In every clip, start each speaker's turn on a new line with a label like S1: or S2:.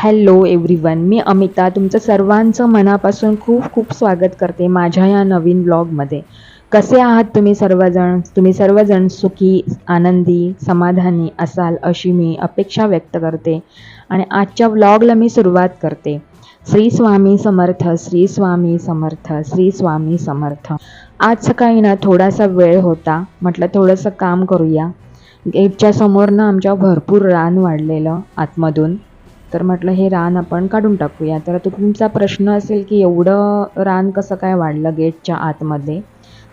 S1: Hello everyone मी अमिता. तुमचं सर्वांचं मनापासून खूप खूप स्वागत करते माझ्या या नवीन ब्लॉगमध्ये. कसे आहात तुम्ही सर्वजण? तुम्ही सर्वजण सुखी आनंदी समाधानी असाल अशी मी अपेक्षा व्यक्त करते आणि आजच्या ब्लॉगला मी सुरुवात करते. श्री स्वामी समर्थ श्री स्वामी समर्थ श्री स्वामी समर्थ. आज सकाळी ना थोडासा वेळ होता. म्हटलं थोडंसं काम करूया. गेटच्या समोर ना आमच्या भरपूर रान वाढलेलं आतमधून. तर म्हटलं हे रान आपण काढून टाकूया. तर तो तुमचा प्रश्न असेल की एवढं रान कसं काय वाढलं गेटच्या आतमध्ये?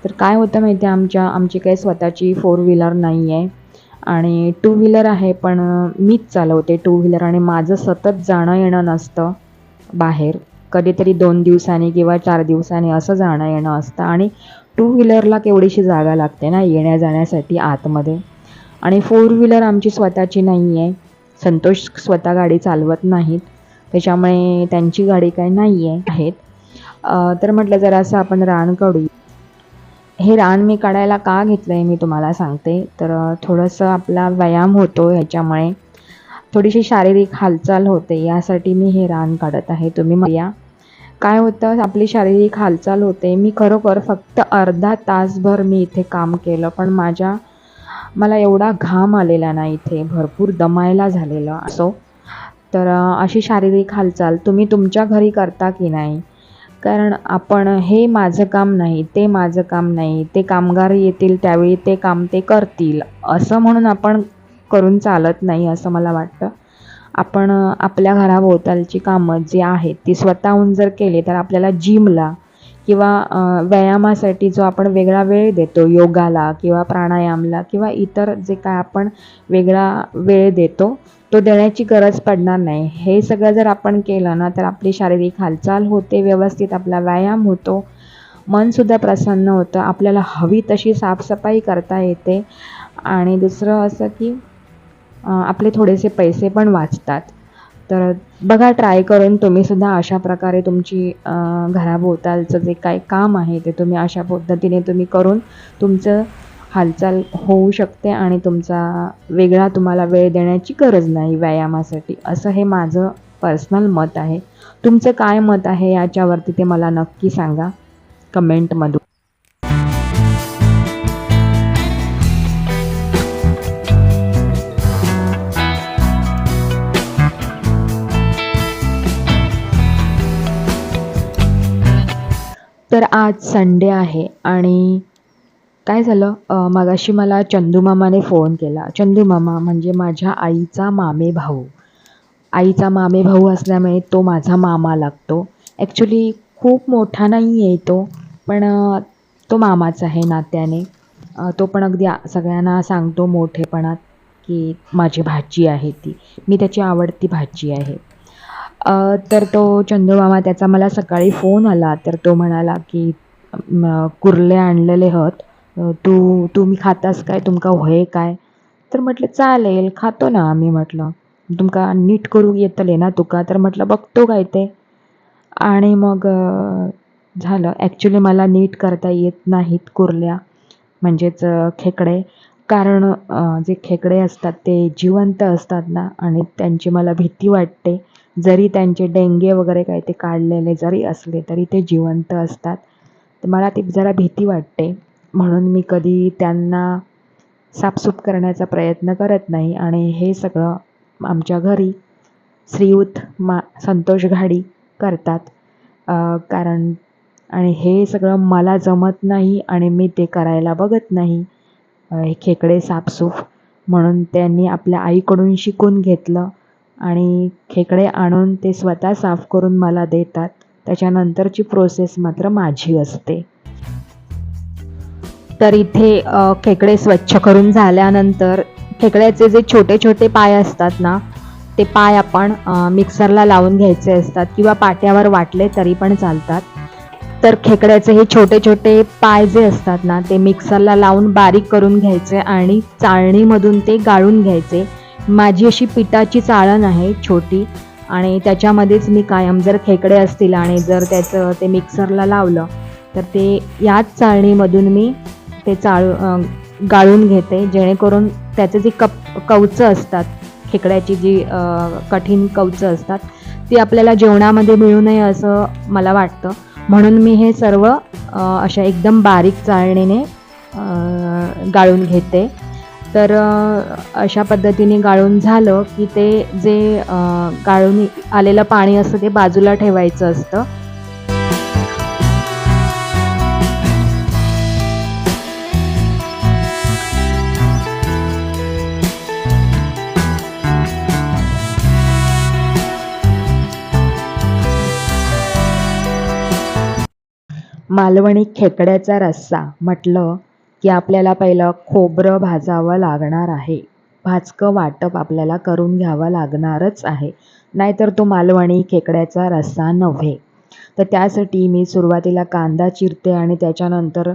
S1: तर काय होतं माहिती आहे आमच्या आमची काही स्वतःची फोर व्हीलर नाही आहे आणि टू व्हीलर आहे पण मीच चालवते टू व्हीलर आणि माझं सतत जाणं येणं नसतं बाहेर. कधीतरी दोन दिवसांनी किंवा चार दिवसांनी असं जाणं येणं असतं आणि टू व्हीलरला केवढीशी जागा लागते ना येण्या जाण्यासाठी आतमध्ये. आणि फोर व्हीलर आमची स्वतःची नाही आहे. संतोष स्वतः गाडी चालवत नाहीत. त्याच्यामुळे त्यांची गाडी काही नाही आहे आहेत तर म्हटलं जरा असं आपण रान काढू हे रान मी काढायला का घेतलं आहे मी तुम्हाला सांगते. तर थोडंसं आपला व्यायाम होतो ह्याच्यामुळे. थोडीशी शारीरिक हालचाल होते यासाठी मी हे रान काढत आहे. तुम्ही या काय होतं? आपली शारीरिक हालचाल होते. मी खरोखर फक्त अर्धा तासभर मी इथे काम केलं पण माझ्या मला एवढा घाम आलेला नाही इथे भरपूर दमायला झालेलं असो. तर अशी शारीरिक हालचाल तुम्ही तुमच्या घरी करता की नाही? कारण आपण हे माझं काम नाही ते माझं काम नाही ते कामगार येतील त्यावेळी ते काम ते करतील असं म्हणून आपण करून चालत नाही असं मला वाटतं. आपण आपल्या घराभोवतालची कामं जी आहेत ती स्वतःहून जर केली तर आपल्याला जिमला किंवा व्यायामासाठी जो आपण वेगळा वेळ देतो योगाला किंवा प्राणायामला किंवा इतर जे काय आपण वेगळा वेळ देतो तो देण्याची गरज पडणार नाही. हे सगळं जर आपण केलं ना तर आपली शारीरिक हालचाल होते व्यवस्थित आपला व्यायाम होतो मनसुद्धा प्रसन्न होतं आपल्याला हवी तशी साफसफाई करता येते. आणि दुसरं असं की आपले थोडेसे पैसे पण वाचतात. तर बघा ट्राय करून तुम्हीसुद्धा अशा प्रकारे तुमची घराभोवतालचं जे काही काम आहे ते तुम्ही अशा पद्धतीने तुम्ही करून तुमचं हालचाल होऊ शकते आणि तुमचा वेगळा तुम्हाला वेळ देण्याची गरज नाही व्यायामासाठी. असं हे माझं पर्सनल मत आहे. तुमचं काय मत आहे याच्यावरती ते मला नक्की सांगा. कमेंटमधून तर आज संडे आहे आणि काय झालं? मगाशी मला चंदूमामाने फोन केला. चंदूमामा म्हणजे माझ्या आईचा मामे भाऊ. आईचा मामे भाऊ असल्यामुळे तो माझा मामा लागतो. ॲक्च्युली खूप मोठा नाही आहे तो पण तो मामाच आहे नात्याने. तो पण अगदी सगळ्यांना सांगतो मोठेपणात की माझी भाची आहे ती. मी त्याची आवडती भाची आहे. तर तो चंदूमामा त्याचा मला सकाळी फोन आला. तर तो म्हणाला की कुर्ले आणलेले हत. तू तुम्ही खातास काय? तुमका होय काय? तर म्हटलं चालेल खातो ना आम्ही म्हटलं. तुमका नीट करू येतले ना तुका? तर म्हटलं बघतो काय ते. आणि मग झालं. ॲक्च्युली मला नीट करता येत नाहीत कुर्ल्या म्हणजेच खेकडे. कारण जे खेकडे असतात ते जिवंत असतात ना आणि त्यांची मला भीती वाटते. जरी त्यांचे डेंगे वगैरे काही ते काढलेले जरी असले तरी ते जिवंत असतात. तर मला ती जरा भीती वाटते. म्हणून मी कधी त्यांना साफसूफ करण्याचा प्रयत्न करत नाही. आणि हे सगळं आमच्या घरी श्रीयुत मा संतोष घाडी करतात. कारण आणि हे सगळं मला जमत नाही आणि मी ते करायला बघत नाही. हे खेकडे साफसूफ म्हणून त्यांनी आपल्या आईकडून शिकून घेतलं. आणि खेकडे आणून ते स्वतः साफ करून मला देतात. त्याच्यानंतरची प्रोसेस मात्र माझी असते. तर इथे खेकडे स्वच्छ करून झाल्यानंतर खेकड्याचे जे छोटे छोटे पाय असतात ना ते पाय आपण मिक्सरला लावून घ्यायचे असतात किंवा पाट्यावर वाटले तरी पण चालतात. तर खेकड्याचे हे छोटे छोटे पाय जे असतात ना ते मिक्सरला लावून बारीक करून घ्यायचे आणि चाळणीमधून ते गाळून घ्यायचे. माझी अशी पिठाची चाळण आहे छोटी. आणि त्याच्यामध्येच मी कायम जर खेकडे असतील आणि जर त्याचं ते मिक्सरला लावलं तर ते याच चाळणीमधून मी ते चाळू गाळून घेते. जेणेकरून त्याचे जे कप कवचं असतात खेकड्याची जी कठीण कवचं असतात ती आपल्याला जेवणामध्ये मिळू नये असं मला वाटतं. म्हणून मी हे सर्व अशा एकदम बारीक चाळणीने गाळून घेते. तर अशा पद्धतीने गाळून झालं की ते जे गाळून आलेलं पाणी असतं ते बाजूला ठेवायचं असतं. मालवणी खेकड्याचा रस्सा म्हटलं की आपल्याला पहिलं खोबरं भाजावं लागणार आहे. भाजकं वाटप आपल्याला करून घ्यावं लागणारच आहे. नाहीतर तो मालवणी खेकड्याचा रस्सा नव्हे. तर त्यासाठी मी सुरुवातीला कांदा चिरते आणि त्याच्यानंतर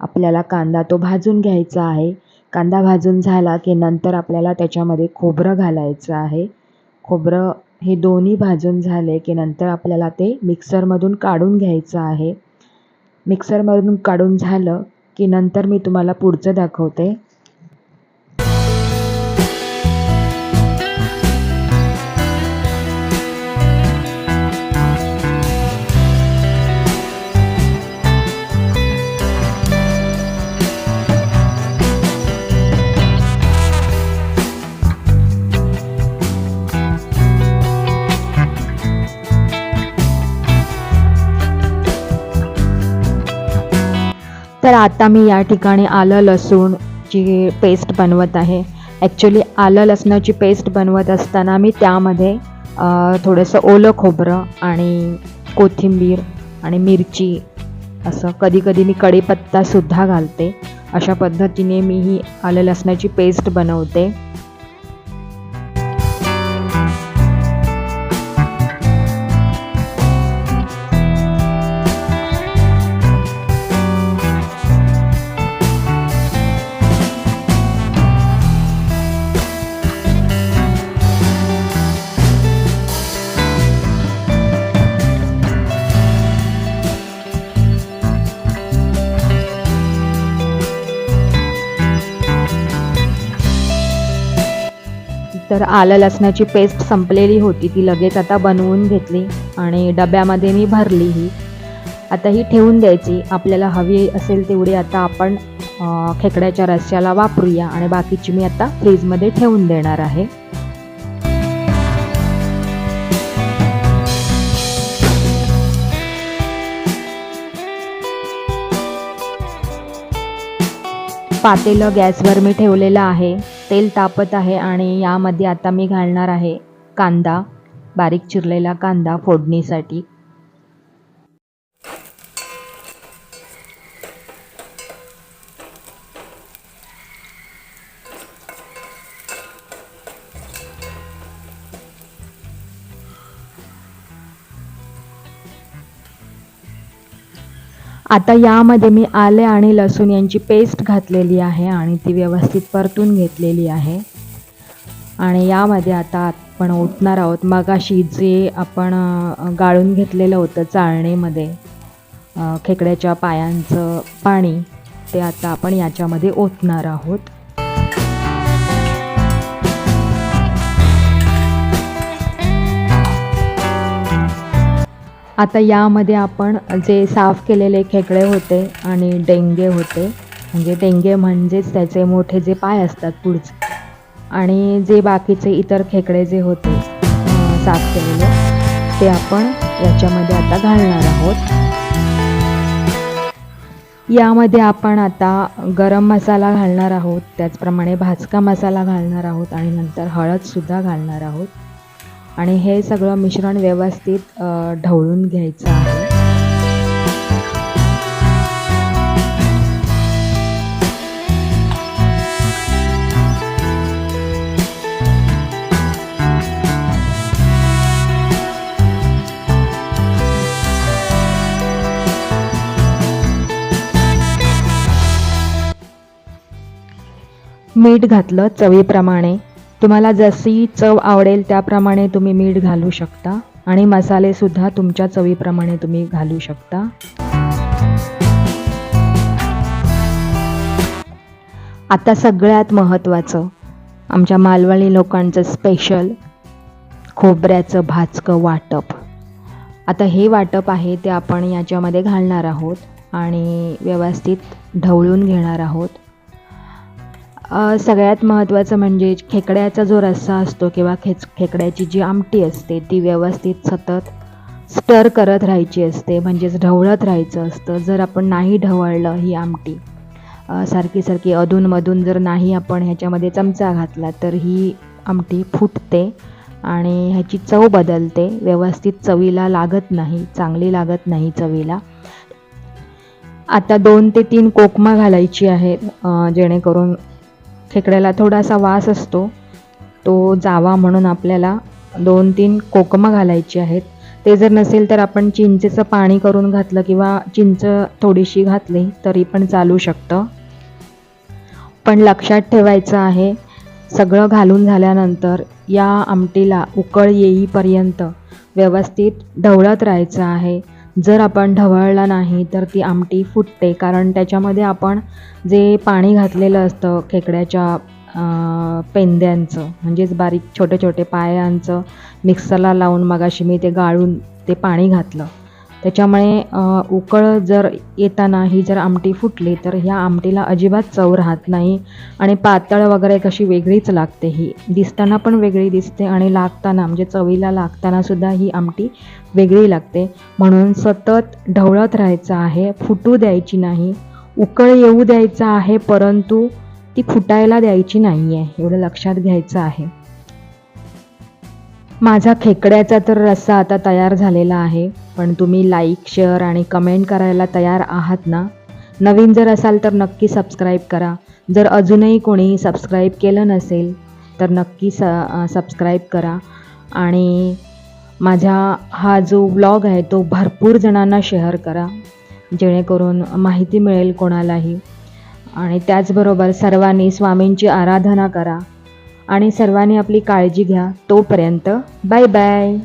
S1: आपल्याला कांदा तो भाजून घ्यायचा आहे. कांदा भाजून झाला की नंतर आपल्याला त्याच्यामध्ये खोबरं घालायचं आहे. खोबरं हे दोन्ही भाजून झाले की नंतर आपल्याला ते मिक्सरमधून काढून घ्यायचं आहे. मिक्सरमधून काढून झालं की नंतर मी तुम्हाला पुढचं दाखवते. आता मी या ठिकाणी आलं लसूणची पेस्ट बनवत आहे. ॲक्च्युली आलं लसणाची पेस्ट बनवत असताना मी त्यामध्ये थोडंसं ओलं खोबरं आणि कोथिंबीर आणि मिरची असं कधीकधी मी कढीपत्तासुद्धा घालते. अशा पद्धतीने मी ही आलं लसणाची पेस्ट बनवते. तर आलं लसणाची पेस्ट संपलेली होती. ती लगेच आता बनवून घेतली आणि डब्यामध्ये मी भरली ही. आता ही ठेवून द्यायची. आपल्याला हवी असेल तेवढी आता आपण खेकड्याच्या रस्स्याला वापरूया आणि बाकीची मी आता फ्रीजमध्ये ठेवून देणार आहे. पातेलं गॅसवर मी ठेवलेलं आहे. तेल तापत आहे आणि यामध्ये आता मी घालणार आहे कांदा बारीक चिरलेला कांदा फोडणीसाठी. आता यामध्ये मी आले आणि लसूण यांची पेस्ट घातलेली आहे आणि ती व्यवस्थित परतून घेतलेली आहे. आणि यामध्ये आता आपण ओतणार आहोत. मगाशी जे आपण गाळून घेतलेलं होतं चाळणीमध्ये खेकड्याच्या पायांचं पाणी ते आता आपण याच्यामध्ये ओतणार आहोत. आता यामध्ये आपण जे साफ केलेले खेकडे होते आणि डेंगे होते म्हणजे डेंगे म्हणजेच त्याचे मोठे जे पाय असतात पुढचे आणि जे बाकीचे इतर खेकडे जे होते साफ केलेले ते आपण याच्यामध्ये आता घालणार आहोत. यामध्ये आपण आता गरम मसाला घालणार आहोत त्याचप्रमाणे भाजका मसाला घालणार आहोत आणि नंतर हळदसुद्धा घालणार आहोत. आणि हे सगळं मिश्रण व्यवस्थित ढवळून घ्यायचं आहे. मीठ घातलं चवीप्रमाणे. तुम्हाला जशी चव आवडेल त्याप्रमाणे तुम्ही मीठ घालू शकता आणि मसालेसुद्धा तुमच्या चवीप्रमाणे तुम्ही घालू शकता. आता सगळ्यात महत्त्वाचं आमच्या मालवणी लोकांचं स्पेशल खोबऱ्याचं भाजकं वाटप. आता हे वाटप आहे ते आपण याच्यामध्ये घालणार आहोत आणि व्यवस्थित ढवळून घेणार आहोत. सगळ्यात महत्त्वाचं म्हणजे खेकड्याचा जो रस्सा असतो किंवा खेच खेकड्याची जी आमटी असते ती व्यवस्थित सतत स्टर करत राहायची असते म्हणजेच ढवळत राहायचं असतं. जर आपण नाही ढवळलं ही आमटी सारखी सारखी अधूनमधून जर नाही आपण ह्याच्यामध्ये चमचा घातला तर ही आमटी फुटते आणि ह्याची चव बदलते. व्यवस्थित चवीला लागत नाही चांगली लागत नाही चवीला. आता दोन ते तीन कोकमा घालायची आहेत जेणेकरून खेकड्याला थोडासा वास असतो. तो जावा म्हणून आपल्याला दोन तीन कोकमं घालायची आहेत. ते जर नसेल तर आपण चिंचेचं पाणी करून घातलं किंवा चिंच थोडीशी घातली तरी पण चालू शकतं. पण लक्षात ठेवायचं आहे सगळं घालून झाल्यानंतर या आमटीला उकळ येईपर्यंत व्यवस्थित ढवळत राहायचं आहे. जर आपण ढवळला नाही तर ती आमटी फुटते. कारण त्याच्यामध्ये आपण जे पाणी घातलेलं असतं खेकड्याच्या पेंद्यांचं म्हणजेच बारीक छोटे छोटे पायांचं मिक्सरला लावून मगाशी मी ते गाळून ते पाणी घातलं. त्याच्यामुळे उकळ जर येताना ही जर आमटी फुटली तर ह्या आमटीला अजिबात चव राहत नाही. आणि पातळ वगैरे कशी वेगळीच लागते ही. दिसताना पण वेगळी दिसते आणि लागताना म्हणजे चवीला लागताना सुद्धा ही आमटी वेगळी लागते. म्हणून सतत ढवळत राहायचं आहे फुटू द्यायची नाही. उकळ येऊ द्यायचं आहे परंतु ती फुटायला द्यायची नाही आहे एवढं लक्षात घ्यायचं आहे. माझा खेकड्याचा तर रस्सा आता तयार झालेला आहे पण तुम्ही लाईक शेअर आणि कमेंट करायला तयार आहात ना? नवीन जर असाल तर नक्की सबस्क्राईब करा. जर अजूनही कोणी सबस्क्राईब केलं नसेल तर नक्की स सबस्क्राईब करा. आणि माझा हा जो व्लॉग आहे तो भरपूर जणांना शेअर करा जेणेकरून माहिती मिळेल कोणालाही. आणि त्याचबरोबर सर्वांनी स्वामींची आराधना करा. आणि सर्वांनी आपली काळजी घ्या तोपर्यंत बाय बाय.